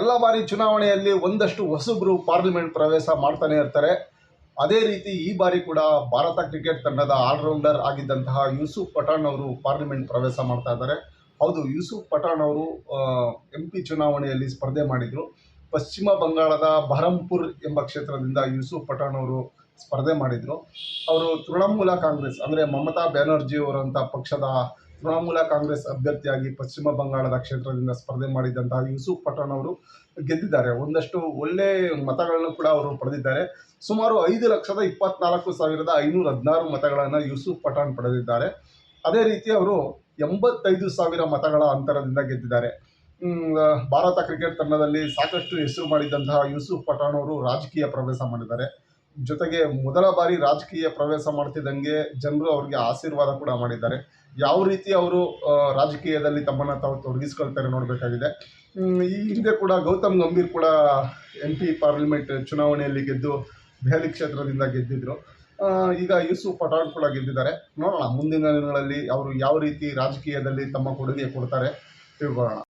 ಎಲ್ಲ ಬಾರಿ ಚುನಾವಣೆಯಲ್ಲಿ ಒಂದಷ್ಟು ಹೊಸಬ್ರು ಪಾರ್ಲಿಮೆಂಟ್ ಪ್ರವೇಶ ಮಾಡ್ತಾನೆ ಇರ್ತಾರೆ. ಅದೇ ರೀತಿ ಈ ಬಾರಿ ಕೂಡ ಭಾರತ ಕ್ರಿಕೆಟ್ ತಂಡದ ಆಲ್ರೌಂಡರ್ ಆಗಿದ್ದಂತಹ ಯೂಸುಫ್ ಪಠಾಣ್ ಅವರು ಪಾರ್ಲಿಮೆಂಟ್ ಪ್ರವೇಶ ಮಾಡ್ತಾ ಇದ್ದಾರೆ. ಹೌದು, ಯೂಸುಫ್ ಪಠಾಣ್ ಅವರು ಎಂ ಪಿ ಚುನಾವಣೆಯಲ್ಲಿ ಸ್ಪರ್ಧೆ ಮಾಡಿದರು. ಪಶ್ಚಿಮ ಬಂಗಾಳದ ಬಹರಂಪುರ್ ಎಂಬ ಕ್ಷೇತ್ರದಿಂದ ಯೂಸುಫ್ ಪಠಾಣ್ ಅವರು ಸ್ಪರ್ಧೆ ಮಾಡಿದರು. ಅವರು ತೃಣಮೂಲ ಕಾಂಗ್ರೆಸ್, ಅಂದರೆ ಮಮತಾ ಬ್ಯಾನರ್ಜಿ ಅವರಂಥ ಪಕ್ಷದ ತೃಣಮೂಲ ಕಾಂಗ್ರೆಸ್ ಅಭ್ಯರ್ಥಿಯಾಗಿ ಪಶ್ಚಿಮ ಬಂಗಾಳದ ಕ್ಷೇತ್ರದಿಂದ ಸ್ಪರ್ಧೆ ಮಾಡಿದಂತಹ ಯೂಸುಫ್ ಪಠಾಣ್ ಅವರು ಗೆದ್ದಿದ್ದಾರೆ. ಒಂದಷ್ಟು ಒಳ್ಳೆ ಮತಗಳನ್ನು ಕೂಡ ಅವರು ಪಡೆದಿದ್ದಾರೆ. ಸುಮಾರು ಐದು ಲಕ್ಷದ ಇಪ್ಪತ್ನಾಲ್ಕು ಸಾವಿರದ ಐನೂರ ಹದಿನಾರು ಮತಗಳನ್ನು ಯೂಸುಫ್ ಪಠಾಣ್ ಪಡೆದಿದ್ದಾರೆ. ಅದೇ ರೀತಿ ಅವರು ಎಂಬತ್ತೈದು ಸಾವಿರ ಮತಗಳ ಅಂತರದಿಂದ ಗೆದ್ದಿದ್ದಾರೆ. ಭಾರತ ಕ್ರಿಕೆಟ್ ತಂಡದಲ್ಲಿ ಸಾಕಷ್ಟು ಹೆಸರು ಮಾಡಿದ್ದಂತಹ ಯೂಸುಫ್ ಪಠಾಣ್ ಅವರು ರಾಜಕೀಯ ಪ್ರವೇಶ ಮಾಡಿದ್ದಾರೆ. ಜೊತೆಗೆ ಮೊದಲ ಬಾರಿ ರಾಜಕೀಯ ಪ್ರವೇಶ ಮಾಡ್ತಿದ್ದಂಗೆ ಜನರು ಅವ್ರಿಗೆ ಆಶೀರ್ವಾದ ಕೂಡ ಮಾಡಿದ್ದಾರೆ. ಯಾವ ರೀತಿ ಅವರು ರಾಜಕೀಯದಲ್ಲಿ ತಮ್ಮನ್ನು ತಾವು ತೊಡಗಿಸ್ಕೊಳ್ತಾರೆ ನೋಡಬೇಕಾಗಿದೆ. ಈ ಹಿಂದೆ ಕೂಡ ಗೌತಮ್ ಗಂಭೀರ್ ಕೂಡ ಎಂ ಪಿ ಪಾರ್ಲಿಮೆಂಟ್ ಚುನಾವಣೆಯಲ್ಲಿ ಗೆದ್ದು ದೆಹಲಿ ಕ್ಷೇತ್ರದಿಂದ ಗೆದ್ದಿದ್ರು. ಈಗ ಯೂಸುಫ್ ಪಠಾಣ್ ಕೂಡ ಗೆದ್ದಿದ್ದಾರೆ. ನೋಡೋಣ, ಮುಂದಿನ ದಿನಗಳಲ್ಲಿ ಅವರು ಯಾವ ರೀತಿ ರಾಜಕೀಯದಲ್ಲಿ ತಮ್ಮ ಕೊಡುಗೆ ಕೊಡ್ತಾರೆ, ತಿಳ್ಕೊಳ್ಳೋಣ.